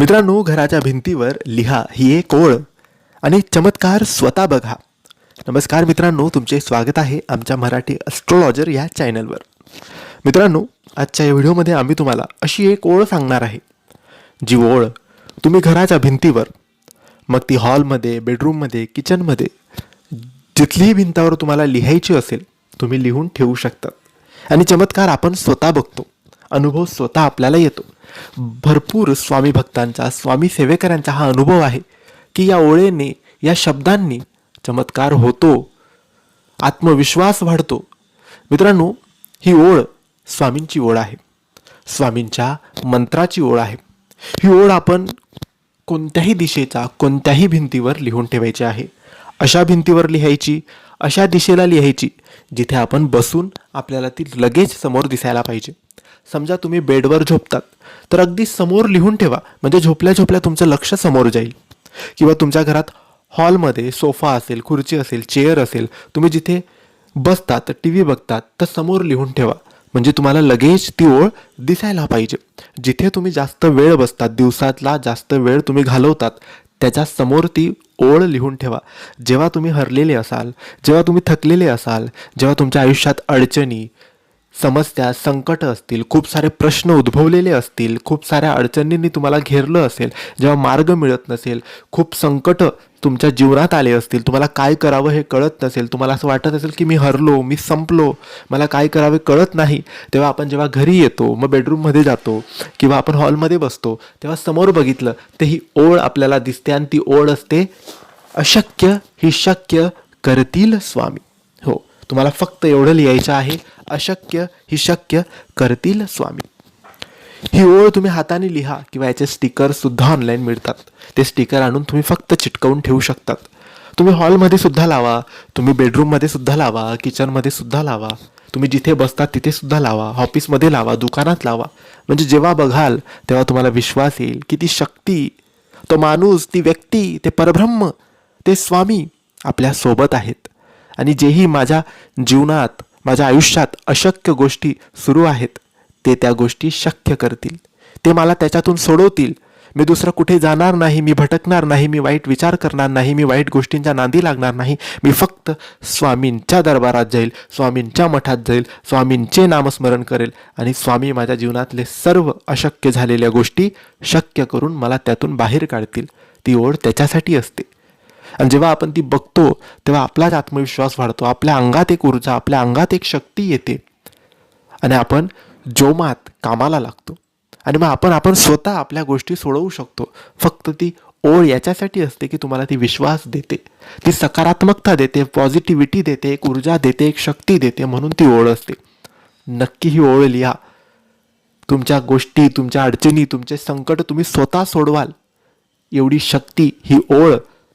मित्रांनो घराच्या भिंतीवर लिहा ही एक ओळ आणि चमत्कार स्वतः बघा. नमस्कार मित्रांनो तुमचे स्वागत आहे आमच्या मराठी अस्ट्रोलॉजर या चॅनलवर मित्रांनो आजच्या या व्हिडिओमध्ये आम्ही तुम्हाला अशी एक ओळ सांगणार आहे. जी ओळ तुम्ही घराच्या भिंतीवर मग ती हॉलमध्ये बेडरूममध्ये किचनमध्ये जिथलीही भिंतावर तुम्हाला लिहायची असेल तुम्ही लिहून ठेवू शकता. आणि चमत्कार आपण स्वतः बघतो. अनुभव स्वतः आपल्याला येतो. भरपूर स्वामी भक्तांचा स्वामी सेवेकरांचा हा अनुभव आहे की या ओळेने या शब्दांनी चमत्कार होतो. आत्मविश्वास वाढतो. मित्रांनो ही ओळ स्वामींची ओळ आहे. स्वामींच्या मंत्राची ओळ आहे. ही ओळ आपण कोणत्याही दिशेचा कोणत्याही भिंतीवर लिहून ठेवायची आहे. अशा भिंतीवर लिहायची अशा दिशेला लिहायची जिथे आपण बसून आपल्याला ती लगेच समोर दिसायला पाहिजे. समजा तुम्ही बेडवर झोपतात तर अगदी समोर लिहून ठेवा. म्हणजे झोपल्या झोपल्या तुमचं लक्ष समोर जाईल. किंवा तुमच्या घरात हॉलमध्ये सोफा असेल खुर्ची असेल चेअर असेल तुम्ही जिथे बसतात टी व्ही बघतात तर समोर लिहून ठेवा. म्हणजे तुम्हाला लगेच ती ओळ दिसायला पाहिजे. जिथे तुम्ही जास्त वेळ बसतात दिवसातला जास्त वेळ तुम्ही घालवतात त्याच्यासमोर ती ओळ लिहून ठेवा. जेव्हा तुम्ही हरलेले असाल जेव्हा तुम्ही थकलेले असाल जेव्हा तुमच्या आयुष्यात अडचणी समस्या संकट असतील खूप सारे प्रश्न उद्भवलेले असतील खूप साऱ्या अडचणींनी तुम्हाला घेरलं असेल जेव्हा मार्ग मिळत नसेल खूप संकट तुमच्या जीवनात आले असतील तुम्हाला काय करावं हे कळत नसेल तुम्हाला असं वाटत असेल की मी हरलो मी संपलो मला काय करावे कळत नाही तेव्हा आपण जेव्हा घरी येतो मग बेडरूममध्ये जातो किंवा आपण हॉलमध्ये बसतो तेव्हा समोर बघितलं ते ही ओळ आपल्याला दिसते आणि ती ओळ असते अशक्य ही शक्य करतील स्वामी. हो तुम्हाला फक्त एवढं लिहायचं आहे अशक्य ही शक्य करतील स्वामी. ही ओळ तुम्ही हाताने लिहा किंवा याचे स्टिकर सुद्धा ऑनलाईन मिळतात. ते स्टिकर आणून तुम्ही फक्त चिटकवून ठेवू शकतात. तुम्ही हॉलमध्ये सुद्धा लावा तुम्ही बेडरूममध्ये सुद्धा लावा किचनमध्ये सुद्धा लावा तुम्ही जिथे बसतात तिथे सुद्धा लावा ऑफिसमध्ये लावा दुकानात लावा. म्हणजे जेव्हा बघाल तेव्हा तुम्हाला विश्वास येईल की ती शक्ती तो माणूस ती व्यक्ती ते परब्रह्म ते स्वामी आपल्यासोबत आहेत. आणि जेही माझ्या जीवनात माझ्या आयुष्यात अशक्य गोष्टी सुरू आहेत ते त्या गोष्टी शक्य करतील. ते मला त्याच्यातून सोडवतील. मी दुसरं कुठे जाणार नाही मी भटकणार नाही मी वाईट विचार करणार नाही मी वाईट गोष्टींच्या नांदी लागणार नाही. मी फक्त स्वामींच्या दरबारात जाईल स्वामींच्या मठात जाईल स्वामींचे नामस्मरण करेल आणि स्वामी माझ्या जीवनातले सर्व अशक्य झालेल्या गोष्टी शक्य करून मला त्यातून बाहेर काढतील. ती ओढ त्याच्यासाठी असते. आणि जेव्हा आपण ती बघतो तेव्हा आपलाच आत्मविश्वास वाढतो. आपल्या अंगात एक ऊर्जा आपल्या अंगात एक शक्ती येते. आणि आपण जोमात कामाला लागतो. आणि मग आपण आपण स्वतः आपल्या गोष्टी सोडवू शकतो. फक्त ती ओळ याच्यासाठी असते की तुम्हाला ती विश्वास देते. ती सकारात्मकता देते पॉझिटिव्हिटी देते एक ऊर्जा देते एक शक्ती देते म्हणून ती ओळ असते. नक्की ही ओळ लिहा. तुमच्या गोष्टी तुमच्या अडचणी तुमचे संकट तुम्ही स्वतः सोडवाल. एवढी शक्ती ही ओळ